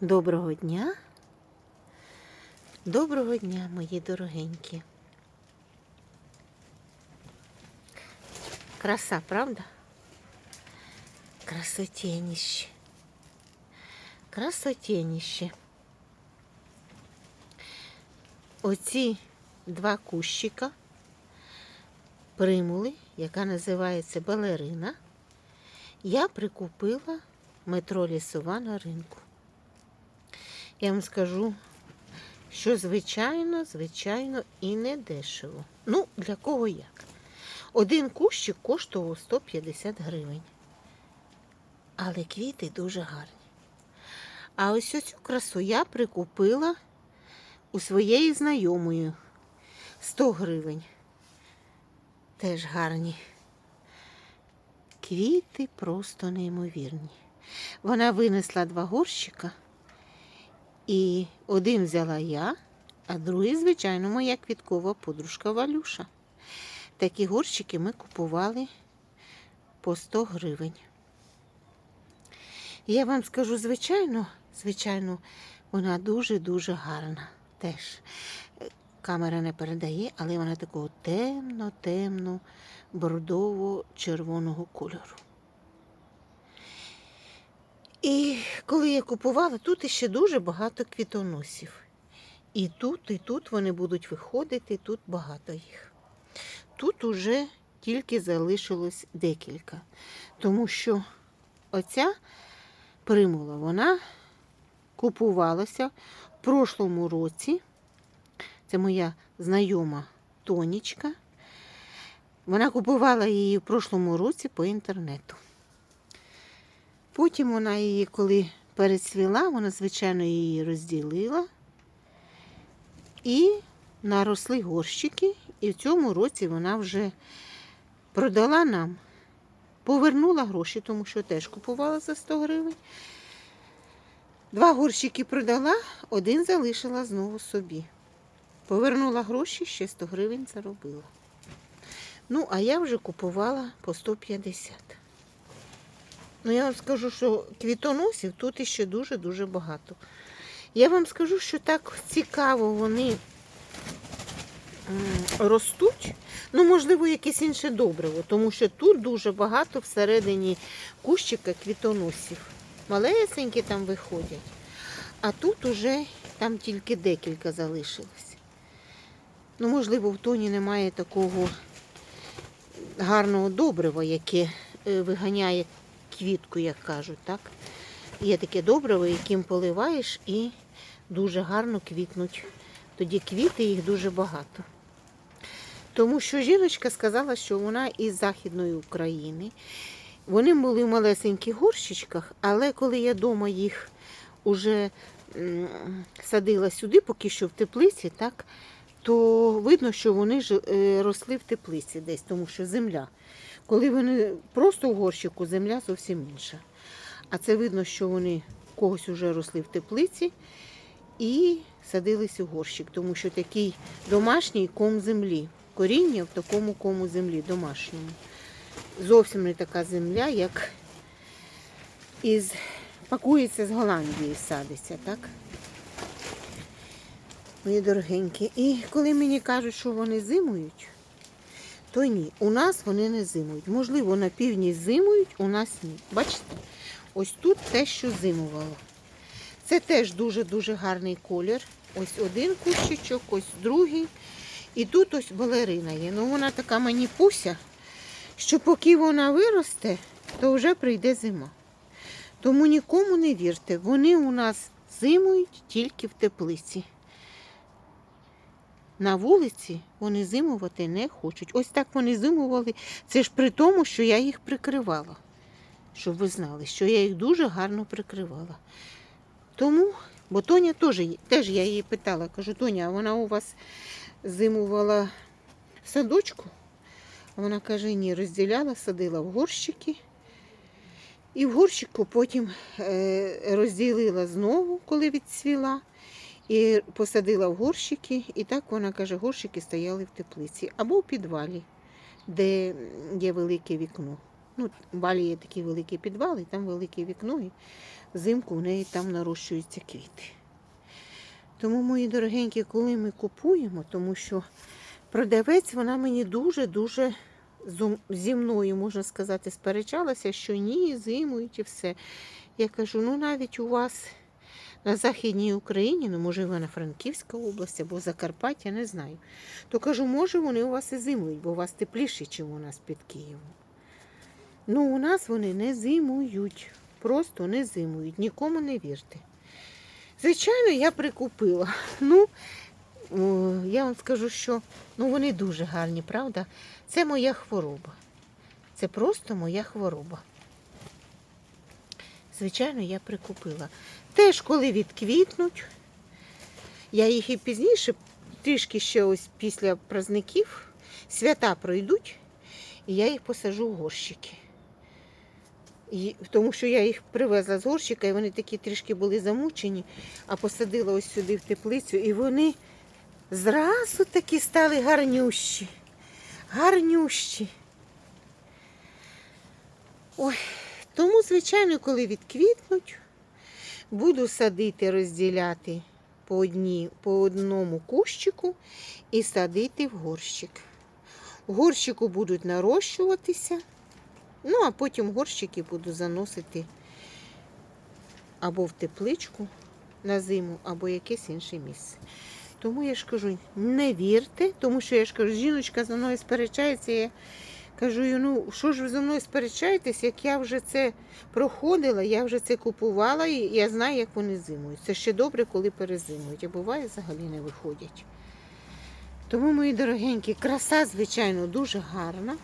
Доброго дня. Доброго дня, мої дорогенькі. Краса, правда? Красотєніще. Красотєніще. Оці два кущика примули, яка називається балерина, я прикупила метро лісова на ринку. Я вам скажу, що звичайно, звичайно, і не дешево. Ну, для кого як. Один кущик коштував 150 гривень. Але квіти дуже гарні. А ось цю красу я прикупила у своєї знайомої 100 гривень. Теж гарні. Квіти просто неймовірні. Вона винесла два горщика. І один взяла я, а другий, звичайно, моя квіткова подружка Валюша. Такі горщики ми купували по 100 гривень. Я вам скажу, звичайно, звичайно, вона дуже-дуже гарна. Теж камера не передає, але вона такого темно-темно, бордово-червоного кольору. І коли я купувала, тут іще дуже багато квітоносів. І тут, і тут вони будуть виходити, тут багато їх. Тут уже тільки залишилось декілька. Тому що оця примула, вона купувалася в прошлому році. Це моя знайома Тонічка. Вона купувала її в прошлому році по інтернету. Потім вона її, коли перецвіла, вона, звичайно, її розділила і наросли горщики. І в цьому році вона вже продала нам, повернула гроші, тому що теж купувала за 100 гривень. Два горщики продала, один залишила знову собі. Повернула гроші, ще 100 гривень заробила. Ну, а я вже купувала по 150. Ну, я вам скажу, що квітоносів тут іще дуже-дуже багато. Я вам скажу, що так цікаво вони ростуть. Ну, можливо, якесь інше добриво, тому що тут дуже багато всередині кущика квітоносів. Малесенькі там виходять. А тут уже там тільки декілька залишилось. Ну, можливо, в тоні немає такого гарного добрива, яке е, виганяє квітку, як кажуть, так? Є таке добриво, яким поливаєш і дуже гарно квітнуть. Тоді квіти їх дуже багато. Тому що жіночка сказала, що вона із Західної України. Вони були в малесеньких горщичках, але коли я вдома їх уже садила сюди, поки що в теплиці, так, то видно, що вони е, росли в теплиці десь, тому що земля. Коли вони просто в горщику, земля зовсім інша. А це видно, що вони когось вже росли в теплиці і садились у горщик, тому що такий домашній ком землі. Коріння в такому кому землі домашньому. Зовсім не така земля, як із пакується з Голландії, садиться, так? Мої дорогенькі. І коли мені кажуть, що вони зимують, то ні, у нас вони не зимують. Можливо, на півдні зимують, у нас ні. Бачите? Ось тут те, що зимувало. Це теж дуже-дуже гарний колір. Ось один кущичок, ось другий. І тут ось балерина є. Ну вона така мені пуся, що поки вона виросте, то вже прийде зима. Тому нікому не вірте, вони у нас зимують тільки в теплиці. На вулиці вони зимувати не хочуть. Ось так вони зимували. Це ж при тому, що я їх прикривала. Щоб ви знали, що я їх дуже гарно прикривала. Тому, бо Тоня теж, теж я її питала, кажу, Тоня, а вона у вас зимувала садочку? Вона каже, ні, розділяла, садила в горщики. І в горщику потім е, розділила знову, коли відцвіла. І посадила в горщики, і так вона каже, горщики стояли в теплиці або в підвалі, де є велике вікно. Ну, в балі є такі великі підвали, там велике вікно, і взимку в неї там нарощуються квіти. Тому, мої дорогенькі, коли ми купуємо, тому що продавець вона мені дуже-дуже зі мною, можна сказати, сперечалася, що ні, зимують і все. Я кажу, ну навіть у вас на Західній Україні, ну може Івано-Франківська область або Закарпаття, не знаю. То кажу, може вони у вас і зимують, бо у вас тепліше, ніж у нас під Києвом. Ну, у нас вони не зимують. Просто не зимують. Нікому не вірте. Звичайно, я прикупила. Ну, я вам скажу, що ну, вони дуже гарні, правда? Це моя хвороба. Це просто моя хвороба. Звичайно, я прикупила. Теж коли відквітнуть, я їх і пізніше, трішки ще ось після праздників, свята пройдуть, і я їх посажу в горщики. І, тому що я їх привезла з горщика, і вони такі трішки були замучені, а посадила ось сюди в теплицю, і вони зразу такі стали гарнющі. Гарнющі. Ой, тому, звичайно, коли відквітнуть, буду садити, розділяти по, одні, по одному кущику і садити в горщик. В горщику будуть нарощуватися. Ну, а потім горщики буду заносити або в тепличку на зиму, або якесь інше місце. Тому я ж кажу, не вірте, тому що я ж кажу, жіночка за мною сперечається. Я кажу, ну що ж ви за мною сперечаєтесь, як я вже це проходила, я вже це купувала і я знаю, як вони зимують. Це ще добре, коли перезимують, а буває взагалі не виходять. Тому, мої дорогенькі, краса, звичайно, дуже гарна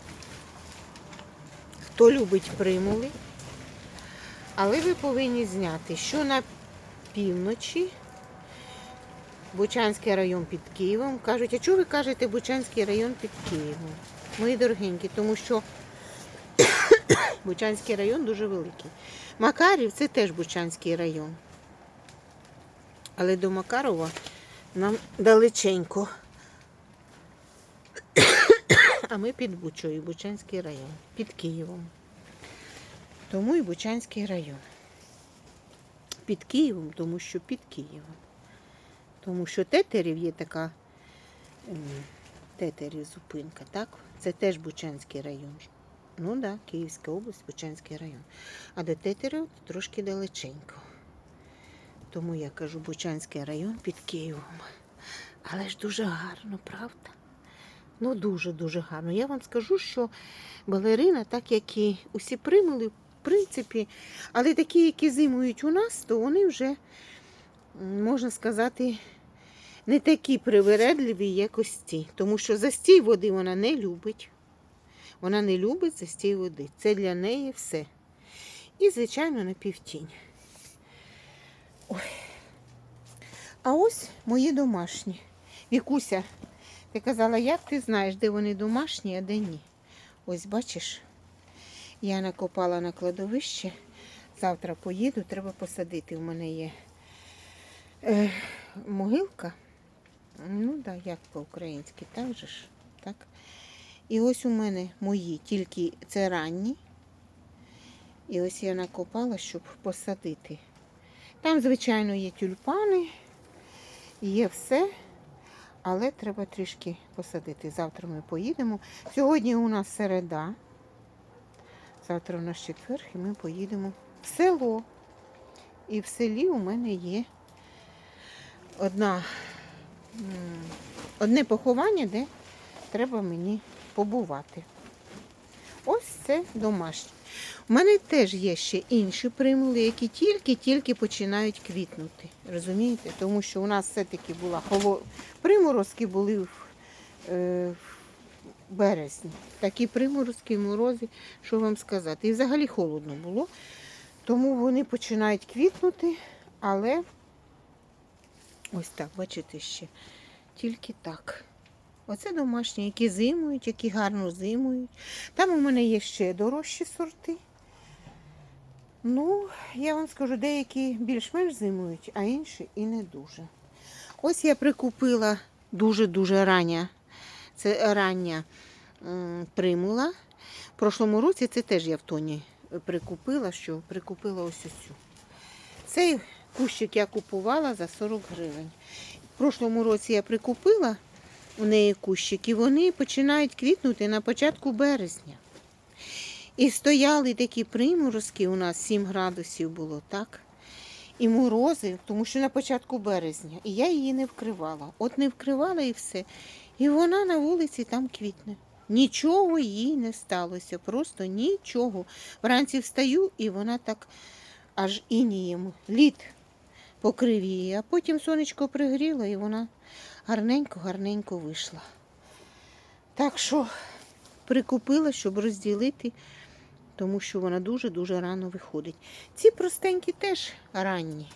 хто любить примули. Але ви повинні зняти, що на півночі Бучанський район під Києвом. Кажуть, а чого ви кажете Бучанський район під Києвом? Мої дорогенькі, тому що Бучанський район дуже великий. Макарів це теж Бучанський район. Але до Макарова нам далеченько. А ми під Бучою, Бучанський район, під Києвом. Тому і Бучанський район. Під Києвом, тому що під Києвом. Тому що тетерів є така ем, тетерів зупинка, так? Це теж Бучанський район. Ну так, да, Київська область, Бучанський район. А до тетерів трошки далеченько. Тому я кажу Бучанський район під Києвом. Але ж дуже гарно, правда? Ну, дуже-дуже гарно. Я вам скажу, що балерина, так як і усі примули, в принципі, але такі, які зимують у нас, то вони вже, можна сказати, не такі привередливі, як ось ці. Тому що застій води вона не любить. Вона не любить застій води. Це для неї все. І, звичайно, на півтінь. Ой. А ось мої домашні. Вікуся, ти казала, як ти знаєш, де вони домашні, а де ні. Ось бачиш, я накопала на кладовище. Завтра поїду, треба посадити. У мене є е, могилка. Ну так, да, як по-українськи, так же ж. Так. І ось у мене мої, тільки це ранні. І ось я накопала, щоб посадити. Там, звичайно, є тюльпани, є все. Але треба трішки посадити. Завтра ми поїдемо. Сьогодні у нас середа. Завтра у нас четвер, і ми поїдемо в село. І в селі у мене є одна, одне поховання, де треба мені побувати. Ось це домашнє. У мене теж є ще інші примули, які тільки-тільки починають квітнути. Розумієте? Тому що у нас все-таки була холо... приморозки були в, е, в березні. Такі приморозки, морози, що вам сказати. І взагалі холодно було. Тому вони починають квітнути, але ось так, бачите ще, тільки так. Оце домашні, які зимують, які гарно зимують. Там у мене є ще дорожчі сорти. Ну, я вам скажу, деякі більш-менш зимують, а інші і не дуже. Ось я прикупила дуже-дуже рання. Це рання примула. В прошлому році це теж я в тоні прикупила, що прикупила ось цю. Цей кущик я купувала за 40 гривень. В прошлому році я прикупила у неї кущик, і вони починають квітнути на початку березня. І стояли такі приморозки, у нас 7 градусів було, так? І морози, тому що на початку березня. І я її не вкривала. От не вкривала і все. І вона на вулиці там квітне. Нічого їй не сталося, просто нічого. Вранці встаю, і вона так аж інієм, лід покрив її, а потім сонечко пригріло, і вона гарненько-гарненько вийшла. Так що прикупила, щоб розділити, тому що вона дуже-дуже рано виходить. Ці простенькі теж ранні,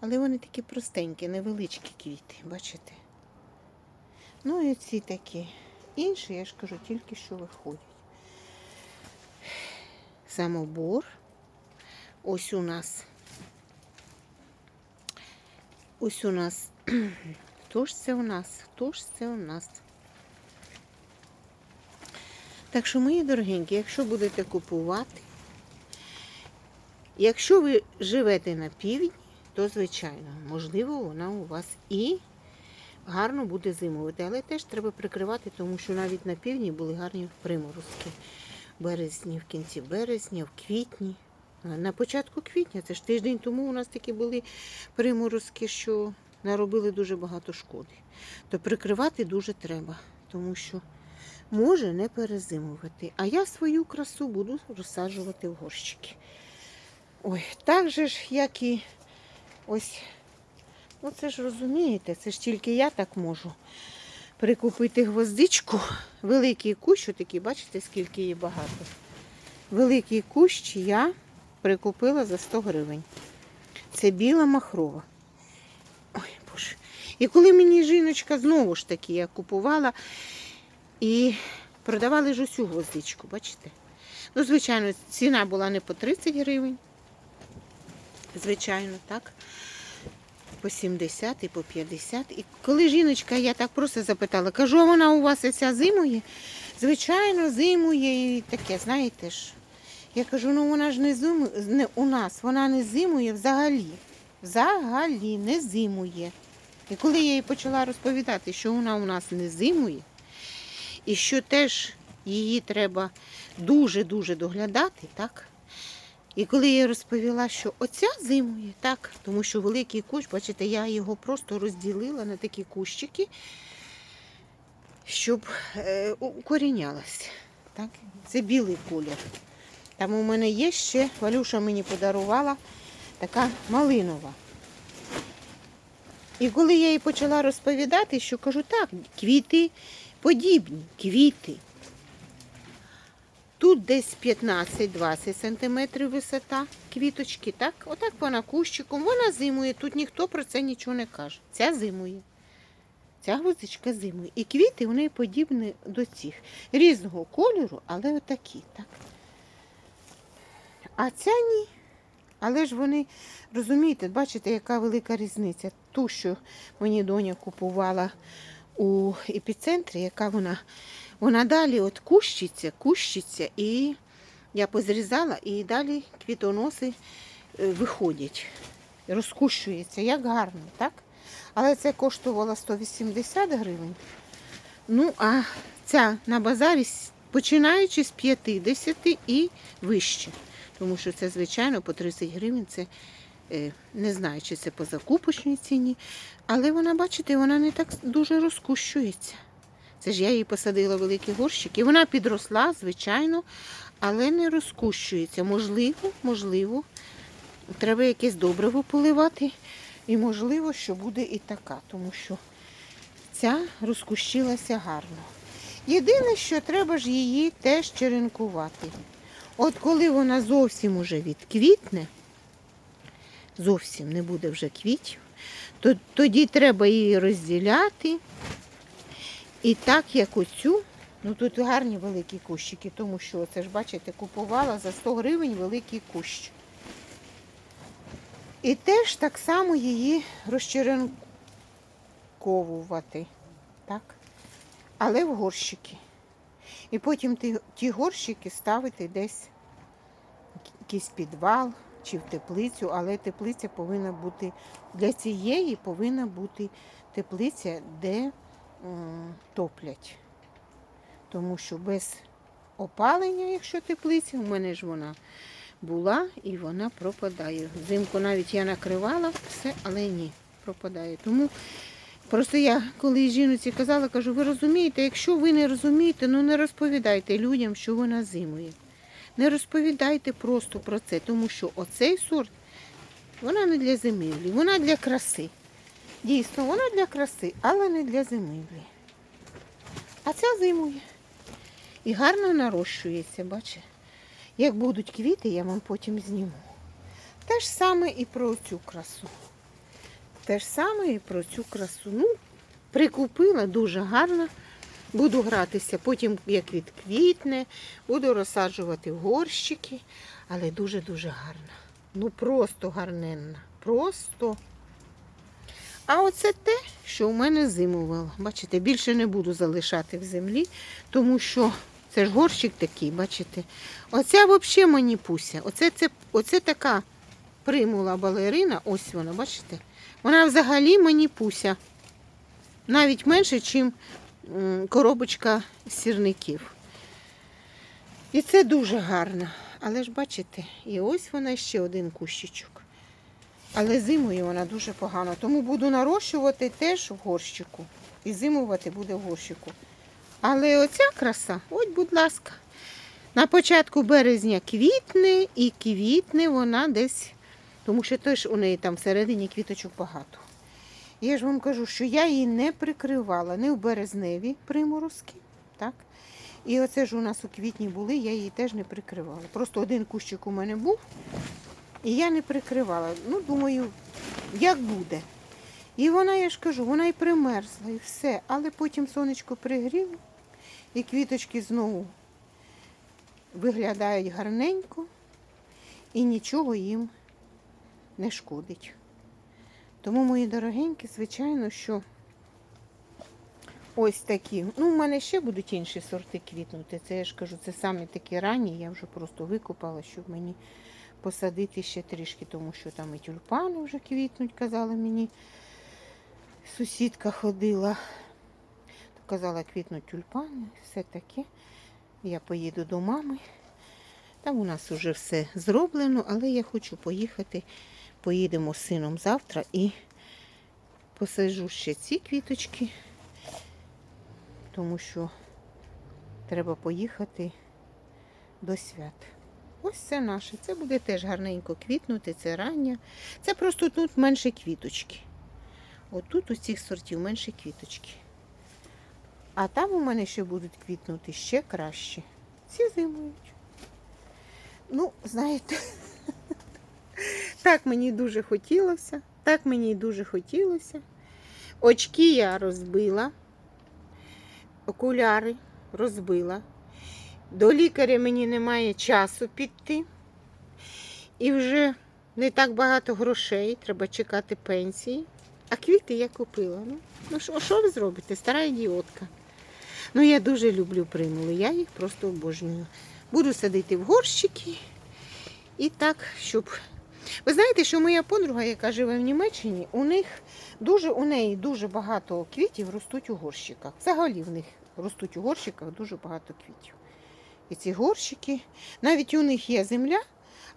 але вони такі простенькі, невеличкі квіти, бачите? Ну і ці такі. Інші, я ж кажу, тільки що виходять. Самобор. Ось у нас. Ось у нас. Хто ж це у нас? Хто ж це у нас? Так що, мої дорогенькі, якщо будете купувати, якщо ви живете на півдні, то звичайно, можливо, вона у вас і гарно буде зимувати. Але теж треба прикривати, тому що навіть на півдні були гарні приморозки. Березні, в кінці березня, в квітні. На початку квітня, це ж тиждень тому у нас такі були приморозки, що наробили дуже багато шкоди. То прикривати дуже треба, тому що може не перезимувати. А я свою красу буду розсаджувати в горщики. Ой, так же ж, як і ось, ну це ж розумієте, це ж тільки я так можу прикупити гвоздичку. Великий кущ, отакий, бачите, скільки її багато. Великий кущ я прикупила за 100 гривень. Це біла махрова. Ой, боже. І коли мені жіночка знову ж таки я купувала і продавали ж усю гвоздичку, бачите? Ну, звичайно, ціна була не по 30 гривень. Звичайно, так. По 70 і по 50. І коли жіночка, я так просто запитала, кажу, вона у вас ця зимує? Звичайно, зимує і таке, знаєте ж. Я кажу, ну вона ж не зимує не у нас, вона не зимує взагалі. Взагалі не зимує. І коли я їй почала розповідати, що вона у нас не зимує, і що теж її треба дуже-дуже доглядати, так? І коли я розповіла, що оця зимує, так, тому що великий кущ, бачите, я його просто розділила на такі кущики, щоб е, укорінялась. Так? Це білий колір. Там у мене є ще, Валюша мені подарувала така малинова. І коли я їй почала розповідати, що кажу, так, квіти подібні, квіти. Тут десь 15-20 см висота квіточки, так? Отак вона кущиком, вона зимує, тут ніхто про це нічого не каже. Ця зимує. Ця гвоздичка зимує. І квіти у неї подібні до цих. Різного кольору, але отакі, так? А ця ні. Але ж вони, розумієте, бачите, яка велика різниця. Ту, що мені доня купувала у епіцентрі, яка вона, вона далі от кущиться, кущиться, і я позрізала, і далі квітоноси е, виходять, розкущується, як гарно, так? Але це коштувало 180 гривень. Ну, а ця на базарі, починаючи з 50 і вище. Тому що це, звичайно, по 30 гривень це е, не знаю, чи це по закупочній ціні. Але вона, бачите, вона не так дуже розкущується. Це ж я її посадила в великий горщик, і вона підросла, звичайно, але не розкущується. Можливо, можливо, треба якесь добриво поливати. І можливо, що буде і така, тому що ця розкущилася гарно. Єдине, що треба ж її теж черенкувати. От коли вона зовсім уже відквітне, зовсім не буде вже квітів, то тоді треба її розділяти. І так, як оцю, ну тут гарні великі кущики, тому що це ж, бачите, купувала за 100 гривень великий кущ. І теж так само її розчеренковувати. Так? Але в горщики. І потім ті, ті горщики ставити десь в якийсь підвал, чи в теплицю, але теплиця повинна бути для цієї повинна бути теплиця, де топлять. Тому що без опалення, якщо теплиця, у мене ж вона була і вона пропадає. Взимку навіть я накривала все, але ні, пропадає. Тому просто я коли жінці казала, кажу, ви розумієте, якщо ви не розумієте, ну не розповідайте людям, що вона зимує. Не розповідайте просто про це, тому що оцей сорт, вона не для зимівлі, вона для краси. Дійсно, вона для краси, але не для зимівлі. А ця зимує. І гарно нарощується, бачите? Як будуть квіти, я вам потім зніму. Те ж саме і про цю красу. Те ж саме і про цю красу. Ну, прикупила дуже гарно. Буду гратися, потім як відквітне, буду розсаджувати горщики, але дуже-дуже гарна. Ну просто гарненна. Просто. А оце те, що у мене зимувало. Бачите, більше не буду залишати в землі, тому що це ж горщик такий, бачите. Оця взагалі мені пуся. Оце, це, оце така примула балерина, ось вона, бачите? Вона взагалі мені пуся. Навіть менше, ніж коробочка сірників. І це дуже гарно. Але ж бачите, і ось вона ще один кущичок. Але зимою вона дуже погано. Тому буду нарощувати теж в горщику. І зимувати буде в горщику. Але оця краса, ось, будь ласка. На початку березня квітне і квітне вона десь, тому що теж у неї там всередині квіточок багато. Я ж вам кажу, що я її не прикривала не в березневі приморозки. так? І оце ж у нас у квітні були, я її теж не прикривала. Просто один кущик у мене був, і я не прикривала. Ну, думаю, як буде. І вона, я ж кажу, вона і примерзла, і все. Але потім сонечко пригріло, і квіточки знову виглядають гарненько, і нічого їм не шкодить. Тому, мої дорогенькі, звичайно, що ось такі. Ну, в мене ще будуть інші сорти квітнути. Це я ж кажу, це самі такі ранні. Я вже просто викопала, щоб мені посадити ще трішки, тому що там і тюльпани вже квітнуть, казали мені. Сусідка ходила, казала, квітнуть тюльпани, все таке. Я поїду до мами. Там у нас вже все зроблено, але я хочу поїхати. Поїдемо з сином завтра і посаджу ще ці квіточки, тому що треба поїхати до свят. Ось це наше. Це буде теж гарненько квітнути, це рання. Це просто тут менше квіточки. Отут у цих сортів менше квіточки. А там у мене ще будуть квітнути ще краще. Ці зимують. Ну, знаєте, так мені дуже хотілося. Так мені дуже хотілося. Очки я розбила, окуляри розбила. До лікаря мені немає часу піти. І вже не так багато грошей, треба чекати пенсії. А квіти я купила. Ну, ну що, ви зробите? Стара ідіотка. Ну, я дуже люблю примули, я їх просто обожнюю. Буду садити в горщики і так, щоб. Ви знаєте, що моя подруга, яка живе в Німеччині, у них дуже у неї дуже багато квітів ростуть у горщиках. Взагалі в них ростуть у горщиках дуже багато квітів. І ці горщики, навіть у них є земля,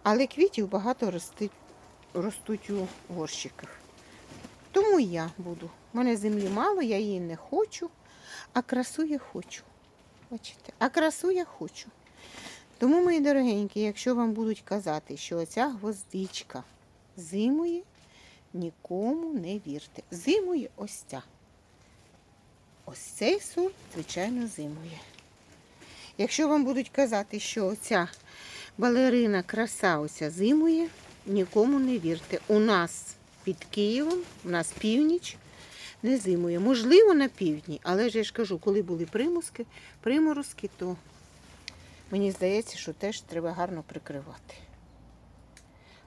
але квітів багато ростуть, ростуть у горщиках. Тому і я буду. У мене землі мало, я її не хочу, а красу я хочу. Бачите? А красу я хочу. Тому, мої дорогенькі, якщо вам будуть казати, що оця гвоздичка зимує, нікому не вірте. Зимує ось ця. Ось цей сорт, звичайно, зимує. Якщо вам будуть казати, що оця балерина краса оця зимує, нікому не вірте. У нас під Києвом, у нас північ не зимує. Можливо, на півдні, але ж я ж кажу, коли були приморозки, приморозки, то мені здається, що теж треба гарно прикривати.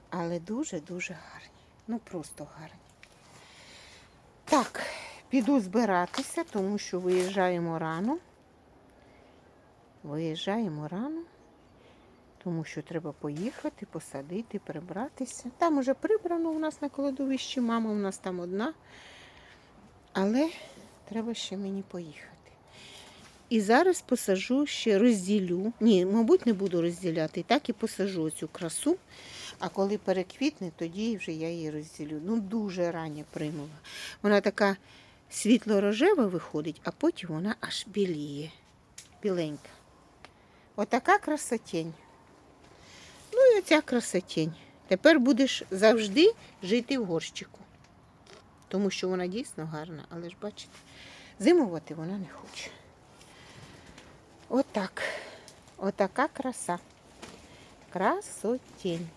Але дуже-дуже гарні. Ну просто гарні. Так, піду збиратися, тому що виїжджаємо рано. Виїжджаємо рано, Тому що треба поїхати, посадити, прибратися. Там уже прибрано у нас на кладовищі, мама у нас там одна. Але треба ще мені поїхати. І зараз посажу ще розділю. Ні, мабуть, не буду розділяти. Так і посажу цю красу. А коли переквітне, тоді вже я її розділю. Ну, дуже рання примула. Вона така світло-рожева виходить, а потім вона аж біліє. Біленька. Отака красотень. Ну і оця красотень. Тепер будеш завжди жити в горщику. Тому що вона дійсно гарна, але ж бачите, зимувати вона не хоче. Отак. Отака краса. Красотень.